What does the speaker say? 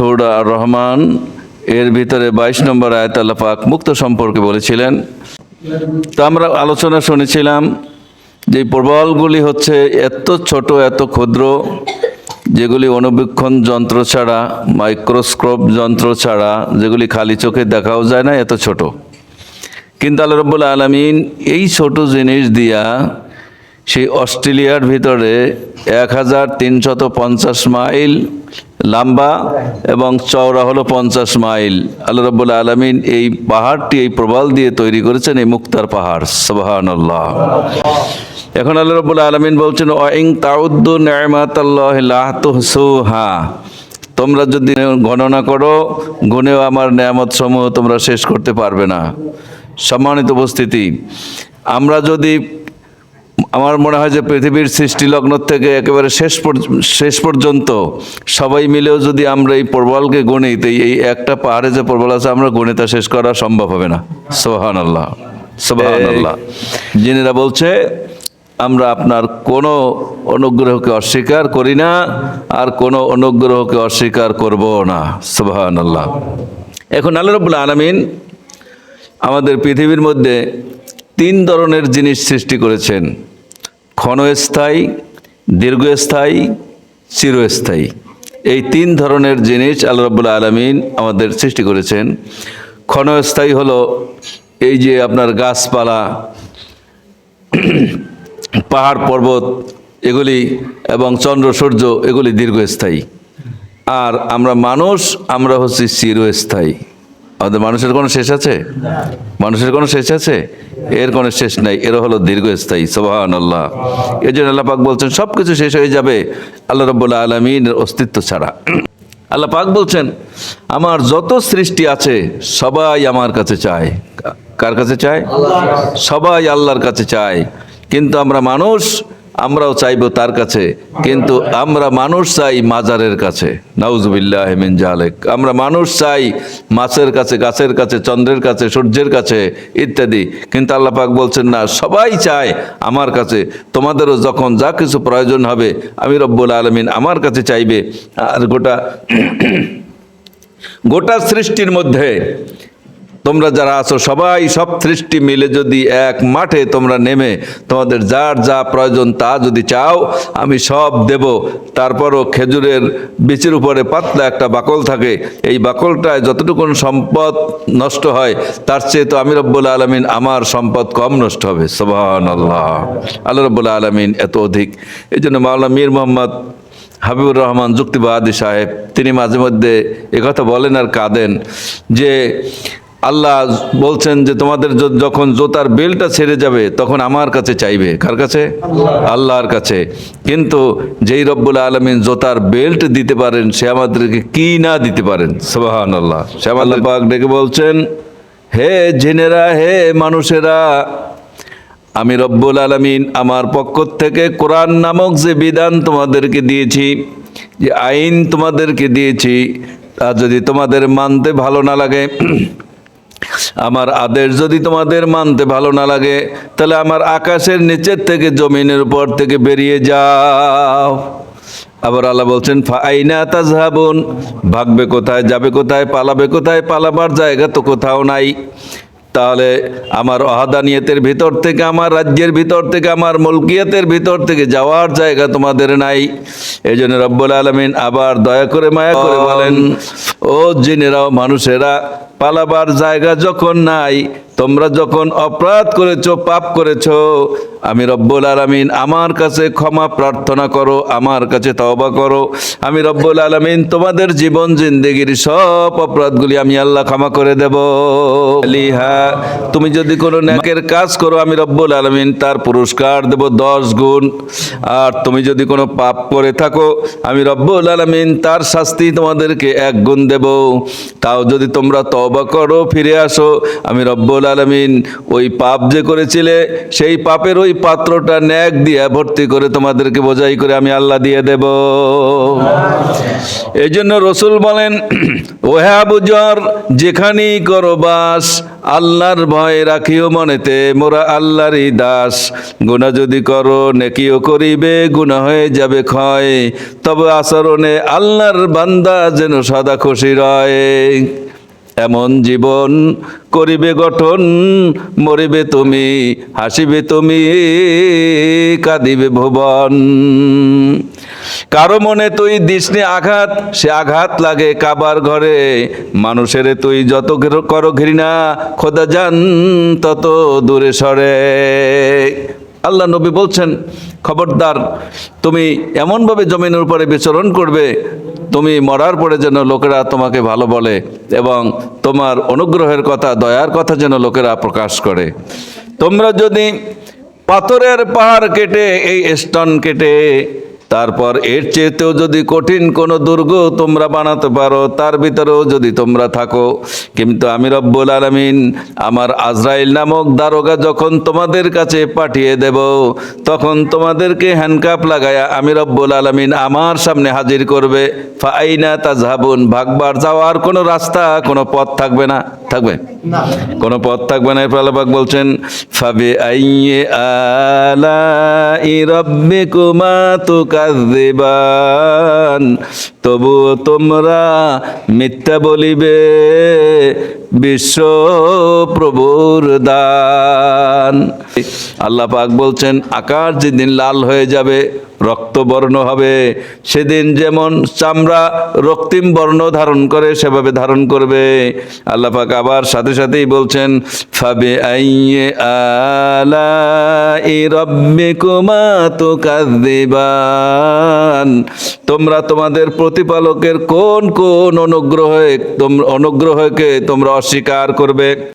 সুরা রহমান, এর ভিতরে বাইশ নম্বর আয়াত আল্লাহ পাক মুক্ত সম্পর্কে বলেছিলেন। তো আমরা আলোচনা শুনেছিলাম যে প্রবলগুলি হচ্ছে এত ছোট, এত ক্ষুদ্র, যেগুলি অনুবীক্ষণ যন্ত্র ছাড়া, মাইক্রোস্কোপ যন্ত্র ছাড়া, যেগুলি খালি চোখে দেখাও যায় না, এত ছোট। কিন্তু আল্লাহ রব্বুল আলমিন এই ছোট জিনিস দিয়া সেই অস্ট্রেলিয়ার ভিতরে এক হাজার তিনশত পঞ্চাশ মাইল লম্বা এবং চওড়া হলো পঞ্চাশ মাইল। আল্লাহ রব্বুল আলমিন এই পাহাড়টি এই প্রবাল দিয়ে তৈরি করেছেন, এই মুক্তার পাহাড়। সবাহান আল্লাহ এখন আল্লাহ রব্বুল আলমিন বলছেন ওয়াইং তাউদ্দু তুহসুহা। তোমরা যদি গণনা করো গুণেও আমার নেয়ামত সমূহ তোমরা শেষ করতে পারবে না। সম্মানিত উপস্থিতি, আমরা যদি আমার মনে হয় যে পৃথিবীর সৃষ্টি লগ্ন থেকে একেবারে শেষ শেষ পর্যন্ত সবাই মিলেও যদি আমরা এই প্রবলকে গণি তো এই একটা পাহাড়ে যে প্রবল আছে আমরা গণিতা শেষ করা সম্ভব হবে না। সোহান আল্লাহ সোহান আল্লাহ যিনিরা বলছে আমরা আপনার কোনো অনুগ্রহকে অস্বীকার করি না আর কোনো অনুগ্রহকে অস্বীকার করব না। সোহান আল্লাহ এখন আল্লাহ রবুল্লা আলমিন আমাদের পৃথিবীর মধ্যে তিন ধরনের জিনিস সৃষ্টি করেছেন। ক্ষণস্থায়ী, দীর্ঘস্থায়ী, চিরস্থায়ী। এই তিন ধরনের জিনিস আল্লাহ রব্বুল্লা আলমিন আমাদের সৃষ্টি করেছেন। ক্ষণস্থায়ী হলো এই যে আপনার গাছপালা, পাহাড় পর্বত এগুলি এবং চন্দ্র, সূর্য এগুলি দীর্ঘস্থায়ী। আর আমরা মানুষ, আমরা হচ্ছি চিরস্থায়ী। আমাদের মানুষের কোনো শেষ আছে? মানুষের কোনো শেষ আছে? এর কোনো শেষ নাই। এর হলো দীর্ঘস্থায়ী সোহান আল্লাহ এই জন্য আল্লাহ পাক বলছেন সব কিছু শেষ হয়ে যাবে। আল্লাহ রব্বুল্লা আলমিনের অস্তিত্ব ছাড়া। আল্লাহ পাক বলছেন, আমার যত সৃষ্টি আছে, সবাই আমার কাছে চায়। কার কাছে চায়? সবাই আল্লাহর কাছে চায়। কিন্তু আমরা মানুষ আমরাও চাইব তার কাছে, কিন্তু আমরা মানুষ চাই মাজারের কাছে। নাউজুবিল্লাহ মিন জালেক আমরা মানুষ চাই মাছের কাছে, গাছের কাছে, চন্দ্রের কাছে, সূর্যের কাছে, ইত্যাদি। কিন্তু আল্লাহ পাক বলছেন, না, সবাই চায় আমার কাছে। তোমাদেরও যখন যা কিছু প্রয়োজন হবে, আমি রব্বুল আলমিন আমার কাছে চাইবে। আর গোটা গোটা সৃষ্টির মধ্যে তোমরা যারা আছো সবাই সব সৃষ্টি মিলে যদি এক মাঠে তোমরা নেমে তোমাদের যার যা প্রয়োজন তা যদি চাও, আমি সব দেব। তারপরও খেজুরের বীচের উপরে পাতলা একটা বাকল থাকে। এই বাকলটায় যতটুকু সম্পদ নষ্ট হয়, তার চেয়ে তো আমি রব্বুল আলমিন আমার সম্পদ কম নষ্ট হবে। সোবাহান আল্লাহ আল্লাহ রব্বুল আলমিন এত অধিক। এই জন্য মাওলা মীর মোহাম্মদ হাবিবুর রহমান যুক্তিবাদী সাহেব, তিনি মাঝে মধ্যে একথা বলেন আর কাঁদেন যে আল্লাহ বলছেন যে তোমাদের যখন জোতার বেলটা ছেড়ে যাবে, তখন আমার কাছে চাইবে। কার কাছে? আল্লাহর কাছে। কিন্তু যেই রব্বুল আলমিন জোতার বেল্ট দিতে পারেন, সে আমাদেরকে কি না দিতে পারেন? সোবাহান আল্লাহ সে আল্লাহ পাক ডেকে বলছেন, হে জিনেরা, হে মানুষেরা, আমি রব্বুল আলমিন আমার পক্ষ থেকে কোরআন নামক যে বিধান তোমাদেরকে দিয়েছি, যে আইন তোমাদেরকে দিয়েছি, তা যদি তোমাদের মানতে ভালো না লাগে আমার আদেশ যদি তোমাদের মানতে ভালো না লাগে, তাহলে আমার আকাশের নিচের থেকে জমিনের উপর থেকে বেরিয়ে যাও। আবার আল্লাহ বলছেন, ফাইনা তাজহাবুন ভাগবে কোথায়, যাবে কোথায়, পালাবে কোথায়, পালাবার জায়গা তো কোথাও নাই। তাহলে আমার অহাদানিয়তের ভিতর থেকে আমার রাজ্যের ভিতর থেকে আমার মলকিয়াতের ভিতর থেকে যাওয়ার জায়গা তোমাদের নাই। এই জন্য রব্বুল আলমিন আবার দয়া করে মায়া করে বলেন ও জিনেরাও মানুষেরা পালাবার জায়গা যখন নাই তোমরা যখন অপরাধ করেছ, পাপ করেছ, আমি রব্বুল আলমিন আমার কাছে ক্ষমা প্রার্থনা করো, আমার কাছে তওবা করো। আমি রব্বুল আলমিন তোমাদের জীবন, জিন্দেগির সব অপরাধগুলি আমি আল্লাহ ক্ষমা করে দেব। লিহা তুমি যদি কোনো ন্যাকের কাজ করো, আমি রব্বুল আলমিন তার পুরস্কার দেব দশ গুণ। আর তুমি যদি কোনো পাপ করে থাকো, আমি রব্বুল আলমিন তার শাস্তি তোমাদেরকে এক গুণ দেব। তাও যদি তোমরা তওবা করো, ফিরে আসো, আমি রব্বুল আলমিন, ওই পাপ যে করেছিলে, সেই পাপের ওই পাত্রটা ন্যাক দিয়ে ভর্তি করে তোমাদেরকে বোঝাই করে আমি আল্লাহ দিয়ে দেব। এই জন্য রসুল বলেন, ওহা বুজর যেখানেই করো বাস, আল্লাহর ভয় রাখিও মনেতে, মোরা আল্লাহরই দাস। গুণা যদি করো, নেকিও করিবে গুণা হয়ে যাবে ক্ষয়। তবে আচরণে আল্লাহর বান্দা যেন সদা খুশি রয়। এমন জীবন করিবে গঠন, মরিবে তুমি, হাসিবে তুমি, কাঁদিবে ভুবন। কারও মনে তুই দিসনি আঘাত, সে আঘাত লাগে কাবার ঘরে। মানুষের তুই যত করো ঘৃণা, খোদা যান তত দূরে সরে। আল্লাহ নবী বলছেন, খবরদার, তুমি এমনভাবে জমিনের উপরে বিচরণ করবে, তুমি মরার পরে যেন লোকেরা তোমাকে ভালো বলে এবং তোমার অনুগ্রহের কথা, দয়ার কথা যেন লোকেরা প্রকাশ করে। তোমরা যদি পাথরের পাহাড় কেটে, এই স্টন কেটে তারপর এর চেয়েতেও যদি কঠিন কোনো দুর্গ তোমরা বানাতে পারো, তার ভিতরেও যদি তোমরা থাকো। কিন্তু আমি রব্বুল আলমিন আমার আজরাইল নামক দারোগা যখন তোমাদের কাছে পাঠিয়ে দেব, তখন তোমাদেরকে হ্যান্ডকাপ লাগায়া আমি রব্বুল আলমিন আমার সামনে হাজির করবে। ফাইনা তাজহাবুন, ভাগবার যাওয়ার কোনো রাস্তা, কোনো পথ থাকবে না। থাকবে? কোনো পথ থাকবে না, এরপর আল্লাহ বলছেন ফাবে আইয়ে আলা রব্বিকুমা তুকাযিবান তবু তোমরা মিথ্যা বলিবে বিশ্ব প্রভুর দান। আল্লাহ পাক বলছেন, আকাশ যেদিন লাল হয়ে যাবে রক্তবর্ণ হবে। সেদিন যেমন চামড়া রক্তিম বর্ণ ধারণ করে, সেভাবে ধারণ করবে। আল্লাহ পাক আবার সাথে সাথেই বলছেন ফাবে আইয়ে আলা রব্বিকুমা তুকাযিবান তোমরা তোমাদের প্রতিপালকের কোন কোন অনুগ্রহে অনুগ্রহকে তোমরা অস্বীকার করবে?